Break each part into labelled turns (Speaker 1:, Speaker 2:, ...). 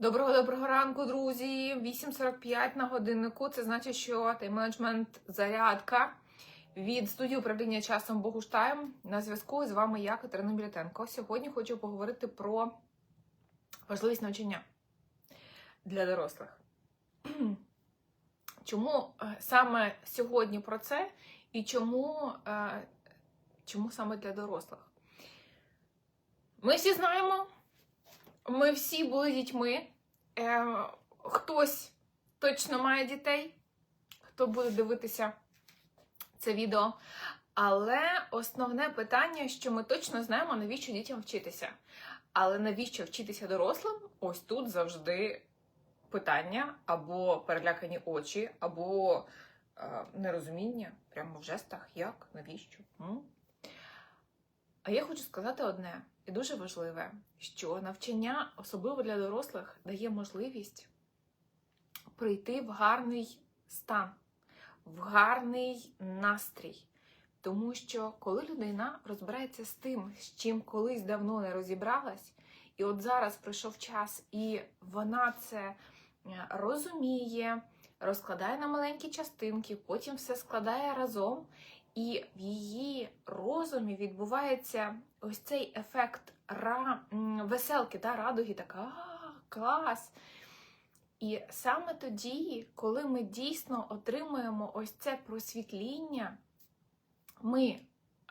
Speaker 1: Доброго доброго ранку, друзі! 8.45 на годиннику. Це значить, що тайм-менеджмент зарядка від студії управління часом Богуштайм. На зв'язку з вами я, Катерина Білітенко. Сьогодні хочу поговорити про важливість навчання для дорослих. Чому е, саме сьогодні про це і чому, е, чому саме для дорослих? Ми всі знаємо. Ми всі були дітьми. Е, хтось точно має дітей, хто буде дивитися це відео. Але основне питання, що ми точно знаємо, навіщо дітям вчитися. Але навіщо вчитися дорослим? Ось тут завжди питання або перелякані очі, або е, нерозуміння прямо в жестах, як, навіщо. М? А я хочу сказати одне і дуже важливе, що навчання, особливо для дорослих, дає можливість прийти в гарний стан, в гарний настрій. Тому що коли людина розбирається з тим, з чим колись давно не розібралась, і от зараз прийшов час, і вона це е, розуміє, розкладає на маленькі частинки, потім все складає разом. І в її розумі відбувається ось цей ефект ра... веселки, да, радуги, така «А, клас. І саме тоді, коли ми дійсно отримуємо ось це просвітління, ми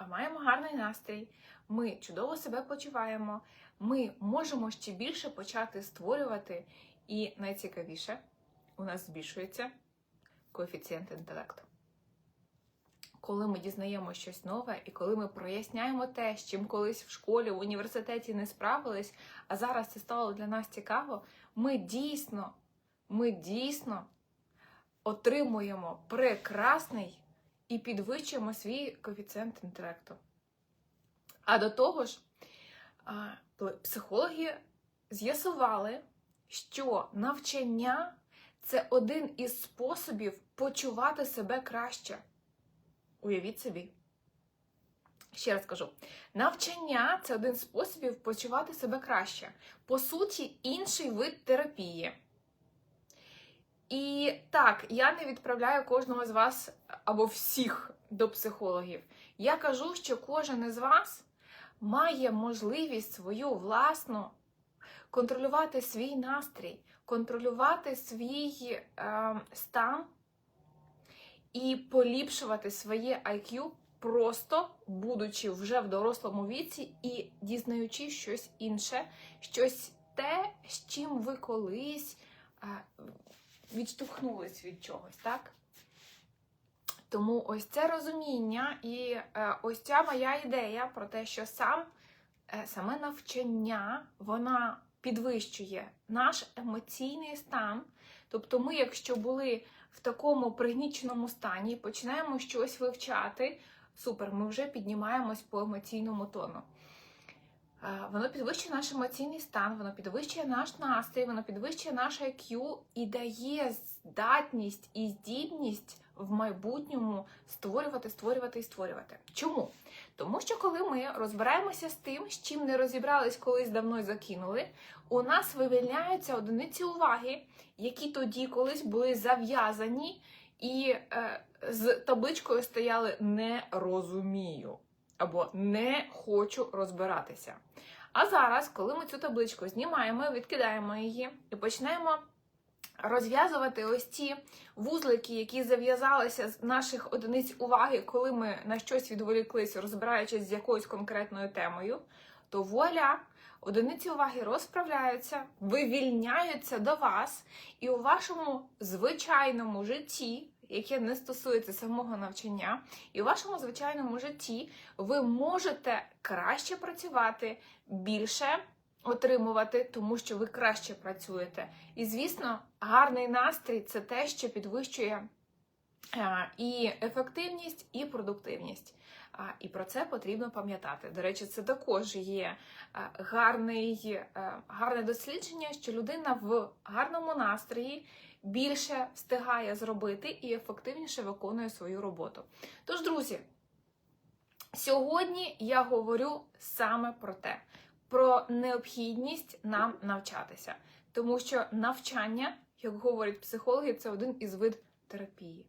Speaker 1: маємо гарний настрій, ми чудово себе почуваємо, ми можемо ще більше почати створювати, і найцікавіше, у нас збільшується коефіцієнт інтелекту коли ми дізнаємо щось нове, і коли ми проясняємо те, з чим колись в школі, в університеті не справились, а зараз це стало для нас цікаво, ми дійсно, ми дійсно отримуємо прекрасний і підвищуємо свій коефіцієнт інтелекту. А до того ж, психологи з'ясували, що навчання це один із способів почувати себе краще. Уявіть собі. Ще раз кажу: навчання це один з способів почувати себе краще. По суті, інший вид терапії. І так, я не відправляю кожного з вас або всіх до психологів. Я кажу, що кожен із вас має можливість свою власну контролювати свій настрій, контролювати свій е, стан і поліпшувати своє IQ, просто будучи вже в дорослому віці і дізнаючи щось інше, щось те, з чим ви колись а, відштовхнулись від чогось, так? Тому ось це розуміння і е, ось ця моя ідея про те, що сам, е, саме навчання вона підвищує наш емоційний стан. Тобто, ми, якщо були в такому пригніченому стані, починаємо щось вивчати. Супер, ми вже піднімаємось по емоційному тону. Воно підвищує наш емоційний стан, воно підвищує наш настрій, воно підвищує наш IQ і дає здатність і здібність в майбутньому створювати, створювати і створювати. Чому? Тому що коли ми розбираємося з тим, з чим не розібрались колись давно і закинули, у нас вивільняються одиниці уваги, які тоді колись були зав'язані і е, з табличкою стояли не розумію або не хочу розбиратися. А зараз, коли ми цю табличку знімаємо, відкидаємо її і починаємо розв'язувати ось ці вузлики, які зав'язалися з наших одиниць уваги, коли ми на щось відволіклись, розбираючись з якоюсь конкретною темою, то вуаля, одиниці уваги розправляються, вивільняються до вас, і у вашому звичайному житті. Яке не стосується самого навчання, і у вашому звичайному житті ви можете краще працювати, більше отримувати, тому що ви краще працюєте. І, звісно, гарний настрій це те, що підвищує е, і ефективність, і продуктивність. І про це потрібно пам'ятати. До речі, це також є е, гарний, е, гарне дослідження, що людина в гарному настрої більше встигає зробити і ефективніше виконує свою роботу. Тож, друзі, сьогодні я говорю саме про те про необхідність нам навчатися, тому що навчання, як говорять психологи, це один із вид терапії.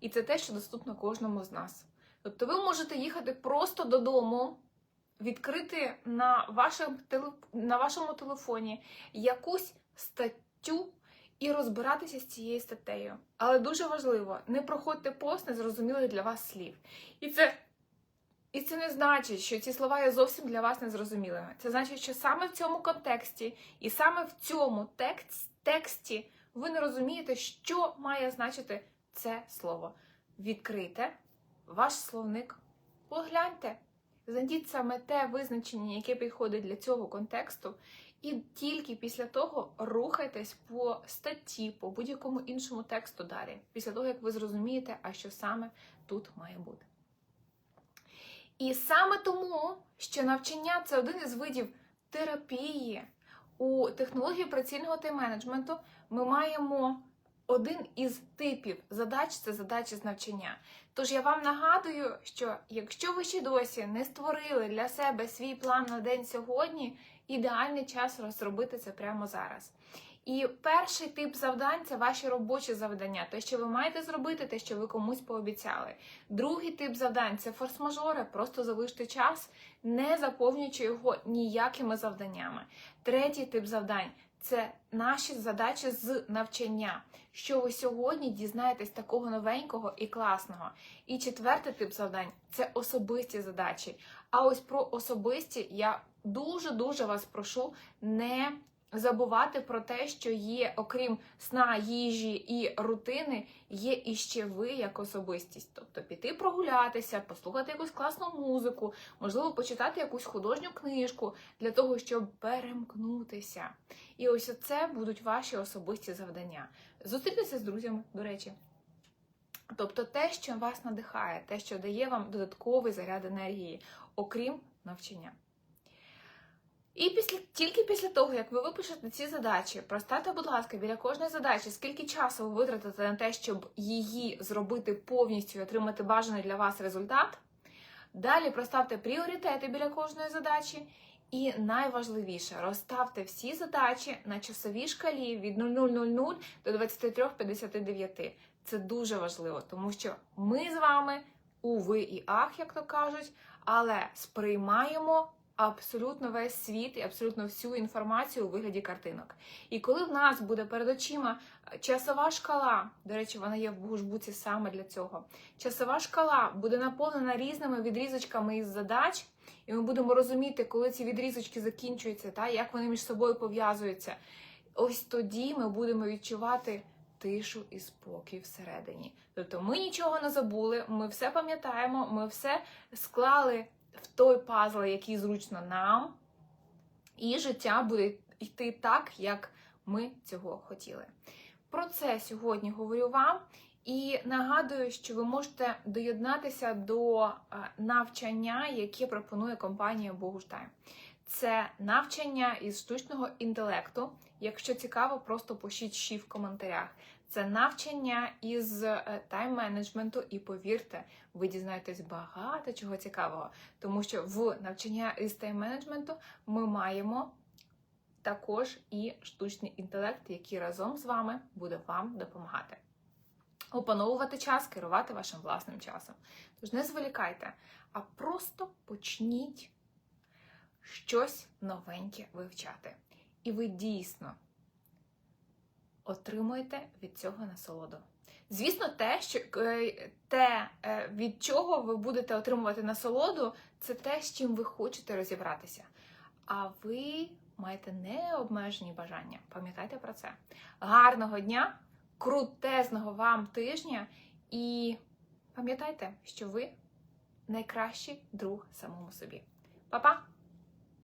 Speaker 1: І це те, що доступно кожному з нас. Тобто ви можете їхати просто додому, відкрити на вашому, на вашому телефоні якусь статтю і розбиратися з цією статтею. Але дуже важливо, не проходьте пост незрозумілих для вас слів. І це і це не значить, що ці слова є зовсім для вас незрозумілими. Це значить, що саме в цьому контексті і саме в цьому текст, тексті ви не розумієте, що має значити це слово. Відкрийте ваш словник, погляньте, знайдіть саме те визначення, яке підходить для цього контексту, і тільки після того рухайтесь по статті, по будь-якому іншому тексту далі, після того, як ви зрозумієте, а що саме тут має бути. І саме тому, що навчання це один із видів терапії у технології операційного тайм-менеджменту, ми маємо один із типів задач це задачі з навчання. Тож я вам нагадую, що якщо ви ще досі не створили для себе свій план на день сьогодні, ідеальний час розробити це прямо зараз. І перший тип завдань це ваші робочі завдання, те, що ви маєте зробити, те, що ви комусь пообіцяли. Другий тип завдань це форс-мажори, просто залиште час, не заповнюючи його ніякими завданнями. Третій тип завдань це наші задачі з навчання, що ви сьогодні дізнаєтесь такого новенького і класного. І четвертий тип завдань це особисті задачі. А ось про особисті я дуже-дуже вас прошу не забувати про те, що є, окрім сна, їжі і рутини, є іще ви як особистість. Тобто піти прогулятися, послухати якусь класну музику, можливо, почитати якусь художню книжку для того, щоб перемкнутися. І ось це будуть ваші особисті завдання. Зустрітися з друзями, до речі. Тобто те, що вас надихає, те, що дає вам додатковий заряд енергії, окрім навчання. І після тільки після того, як ви випишете ці задачі, проставте, будь ласка, біля кожної задачі, скільки часу ви витратите на те, щоб її зробити повністю і отримати бажаний для вас результат. Далі проставте пріоритети біля кожної задачі. І найважливіше, розставте всі задачі на часовій шкалі від 00.00 до 23.59. Це дуже важливо, тому що ми з вами у ви і ах, як то кажуть, але сприймаємо абсолютно весь світ і абсолютно всю інформацію у вигляді картинок. І коли в нас буде перед очима часова шкала, до речі, вона є в Богужбуці саме для цього. Часова шкала буде наповнена різними відрізочками із задач, і ми будемо розуміти, коли ці відрізочки закінчуються, та як вони між собою пов'язуються. Ось тоді ми будемо відчувати. Тишу і спокій всередині. Тобто ми нічого не забули, ми все пам'ятаємо, ми все склали в той пазл, який зручно нам, і життя буде йти так, як ми цього хотіли. Про це сьогодні говорю вам. І нагадую, що ви можете доєднатися до навчання, яке пропонує компанія Богуштайм. Це навчання із штучного інтелекту. Якщо цікаво, просто пишіть ші в коментарях. Це навчання із е, тайм-менеджменту, і повірте, ви дізнаєтесь багато чого цікавого, тому що в навчання із тайм-менеджменту ми маємо також і штучний інтелект, який разом з вами буде вам допомагати. Опановувати час, керувати вашим власним часом. Тож не зволікайте, а просто почніть щось новеньке вивчати. І ви дійсно отримуєте від цього насолоду. Звісно, те, що е, те, е, від чого ви будете отримувати насолоду, це те, з чим ви хочете розібратися. А ви маєте необмежені бажання. Пам'ятайте про це. Гарного дня, крутезного вам тижня, і пам'ятайте, що ви найкращий друг самому собі. Па-па!